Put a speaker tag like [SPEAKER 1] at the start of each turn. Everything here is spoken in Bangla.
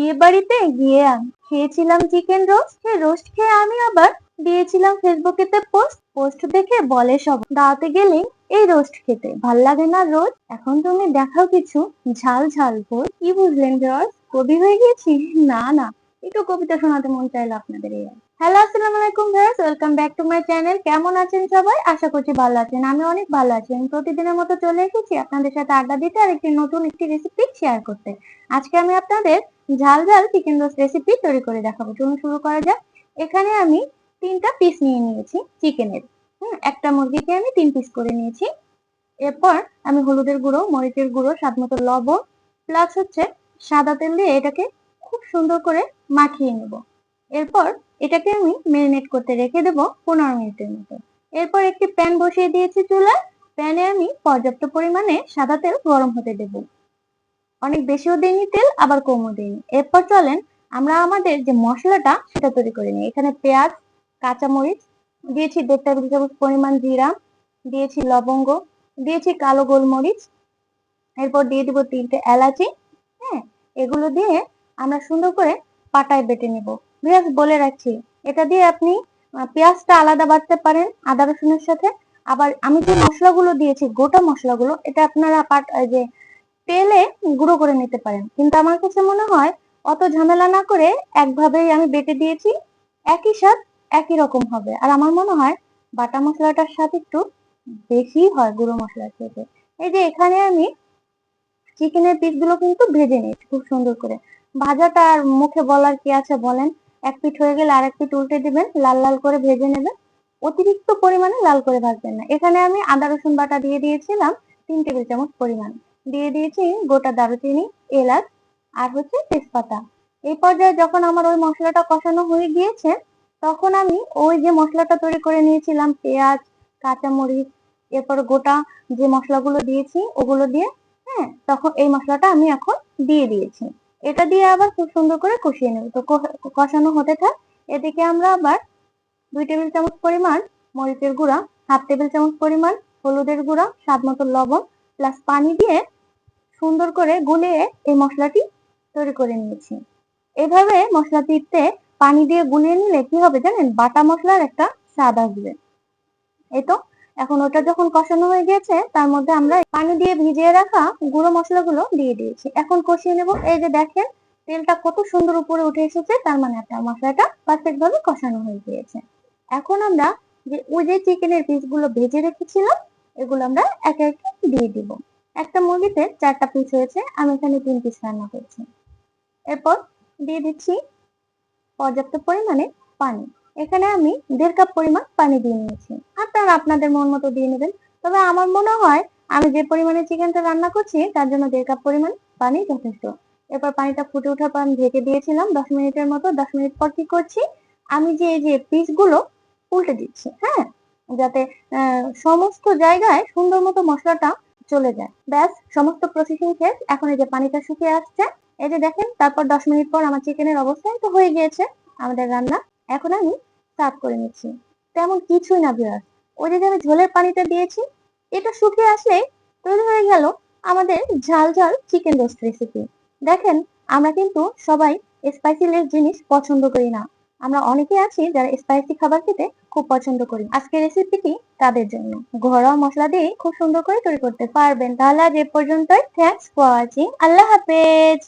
[SPEAKER 1] বিয়ে বাড়িতে গিয়ে আমি খেয়েছিলাম চিকেন রোস্ট সে রোস্ট খেয়ে আমি আবার দিয়েছিলাম ফেসবুকেতে পোস্ট পোস্ট দেখে বলে সব। দাওয়াতে গেলেই এই রোস্ট খেতে। ভালো লাগে না রোজ এখন তুমি দেখাও কিছু। ঝাল ঝাল ভোর। কি বুঝলেন জর্জ কবি হয়ে গিয়েছি? না না। একটু কবিতা শোনাতে মন চাইলো আপনাদের এই হ্যালো আসসালামু আলাইকুম viewers welcome back to my channel কেমন আছেন সবাই? আশা করছি ভালো আছেন। আমি অনেক ভালো আছি। আমি প্রতিদিনের মতো চলে এসেছি আপনাদের সাথে আড্ডা দিতে আর একটি নতুন একটি রেসিপি শেয়ার করতে। আজকে আমি আপনাদের ঝাল ঝাল চিকেন রোস্ট রেসিপি তৈরি করে দেখাবো। চলুন শুরু করা যাক। এখানে আমি তিনটা পিস নিয়ে নিয়েছি চিকেনের হুম, একটা মুরগিকে আমি তিন পিস করে নিয়েছি। এরপর আমি হলুদের গুঁড়ো, মরিচের গুঁড়ো, স্বাদ মতো লবণ প্লাস হচ্ছে সাদা তেল দিয়ে এটাকে খুব সুন্দর করে মাখিয়ে নেব। এরপর এটাকে আমি ম্যারিনেট করতে রেখে দেবো পনেরো মিনিটের মতো। এরপর একটি প্যান বসিয়ে দিয়েছি চুলায়। প্যানে আমি পর্যাপ্ত পরিমাণে সাদা তেল গরম হতে দেব। অনেক বেশিও দিইনি তেল, আবার কমও দিইনি। এরপর চলেন আমরা আমাদের যে মশলাটা, সেটা তৈরি করে নিই। এখানে পেঁয়াজ, কাঁচামরিচ, দিয়েছি দেড় টেবিল চামচ পরিমাণ জিরা, দিয়েছি লবঙ্গ, দিয়েছি কালো গোলমরিচ, এরপর দিয়ে দিব তিনটে এলাচি হ্যাঁ এগুলো দিয়ে আমরা সুন্দর করে পাটায় বেটে নেব। বিরাজ বলে রাখছি। এটা দিয়ে আপনি পেঁয়াজটা আলাদা বাটতে পারেন আদা রসুনের সাথে। আবার আমি যে মশলাগুলো দিয়েছি, গোটা মশলাগুলো, এটা আপনারা পাট যে তেলে গুঁড়ো করে নিতে পারেন। কিন্তু আমার কাছে মনে হয়, অত ঝামেলা না করে একভাবেই আমি বেটে দিয়েছি, একই স্বাদ, একই রকম হবে। আর আমার মনে হয়, বাটা মশলাটার স্বাদ একটু বেশি হয় গুঁড়ো মশলার থেকে এই যে এখানে আমি চিকেনের পিসগুলো কিন্তু ভেজে নিয়েছি, খুব সুন্দর করে। ভাজাটা আর মুখে বলার কি আছে বলেন? এক পিঠ হয়ে গেলে আর এক পিঠ উল্টে দিবেন, লাল লাল করে ভেজে নেবেন। অতিরিক্ত পরিমাণে লাল করে ভাজবেন না। এখানে আমি আদা, রসুন বাটা দিয়ে দিয়েছিলাম তিন টেবিল চামচ পরিমাণ। দিয়ে দিয়েছি গোটা দারুচিনি, এলাচ আর হচ্ছে তেজপাতা। এই পর্যায়ে যখন আমার ওই মশলাটা কষানো হয়ে গিয়েছে, তখন আমি ওই যে মশলাটা তৈরি করে নিয়েছিলাম, পেঁয়াজ, কাঁচামরিচ, এরপর গোটা যে মশলাগুলো দিয়েছি, ওগুলো দিয়ে হ্যাঁ তখন এই মশলাটা আমি এখন দিয়ে দিয়েছি। এটা দিয়ে আবার খুব সুন্দর করে কষিয়ে নেব। তো কষানো হতে থাক। এদিকে আমরা আবার দুই টেবিল চামচ পরিমাণ মরিচের গুঁড়া, হাফ টেবিল চামচ পরিমাণ হলুদের গুঁড়া, স্বাদ মতো লবণ প্লাস পানি দিয়ে সুন্দর করে গুলিয়ে এই মশলাটি তৈরি করে নিয়েছি। এভাবে মশলাটিতে পানি দিয়ে গুলিয়ে নিলে কি হবে জানেন? বাটা মশলার একটা স্বাদ আসবে। এই তো এখন ওটা যখন কষানো হয়ে গেছে, তার মধ্যে আমরা পানি দিয়ে ভিজিয়ে রাখা গুঁড়ো মশলাগুলো দিয়ে দিয়েছি। এখন কষিয়ে নেব। এই যে দেখেন, তেলটা কত সুন্দর উপরে উঠে এসেছে, তার মানে আপনার মশলাটা পারফেক্ট ভাবে কষানো হয়ে গিয়েছে। এখন আমরা যে ওই যে চিকেনের পিসগুলো ভেজে রেখেছিলাম, এগুলো আমরা একে একে দিয়ে দিব। একটা মুরগিতে চারটা পিস হয়েছে, আমি এখানে তিন পিস রান্না করছি। এরপর দিয়ে দিচ্ছি পর্যাপ্ত পরিমাণে পানি। এখানে আমি দেড় কাপ পরিমাণ পানি দিয়ে নিয়েছি। আপনারা আপনাদের মন মতো দিয়ে নেবেন। তবে আমার মনে হয় আমি যে পরিমাণে চিকেনটা রান্না করছি, তার জন্য দেড় কাপ পরিমাণ পানি যথেষ্ট। এরপর পানিটা ফুটে ওঠার পর ঢেকে দিয়েছিলাম দশ মিনিটের মতো। দশ মিনিট পর কি করছি? আমি যে, এই যে পিসগুলো উল্টে দিচ্ছি হ্যাঁ? যাতে সমস্ত জায়গায় সুন্দর মতো মশলাটা চলে যায়। ব্যাস, সমস্ত প্রসেসিং শেষ। এখন এই যে পানিটা শুকিয়ে আসছে। এই যে দেখেন, তারপর দশ মিনিট পর আমার চিকেনের অবস্থা তো হয়ে গিয়েছে। আমাদের রান্না এখন আমি সার্ভ করে নিচ্ছি। তেমন কিছুই না বিরাট ওই যে আমি ঝোলের পানিটা দিয়েছি, এটা শুকিয়ে আসলে তৈরি হয়ে গেল আমাদের ঝাল ঝাল চিকেন রোস্ট রেসিপি দেখেন, আমরা কিন্তু সবাই স্পাইসি লেস জিনিস পছন্দ করি না। আমরা অনেকে আছি যারা স্পাইসি খাবার খেতে খুব পছন্দ করি। আজকের রেসিপিটি তাদের জন্য। ঘরোয়া মশলা দিয়ে খুব সুন্দর করে তৈরি করতে পারবেন। তাহলে আজ এ পর্যন্তই। থ্যাংকস ফর ওয়াচিং আল্লাহ হাফেজ।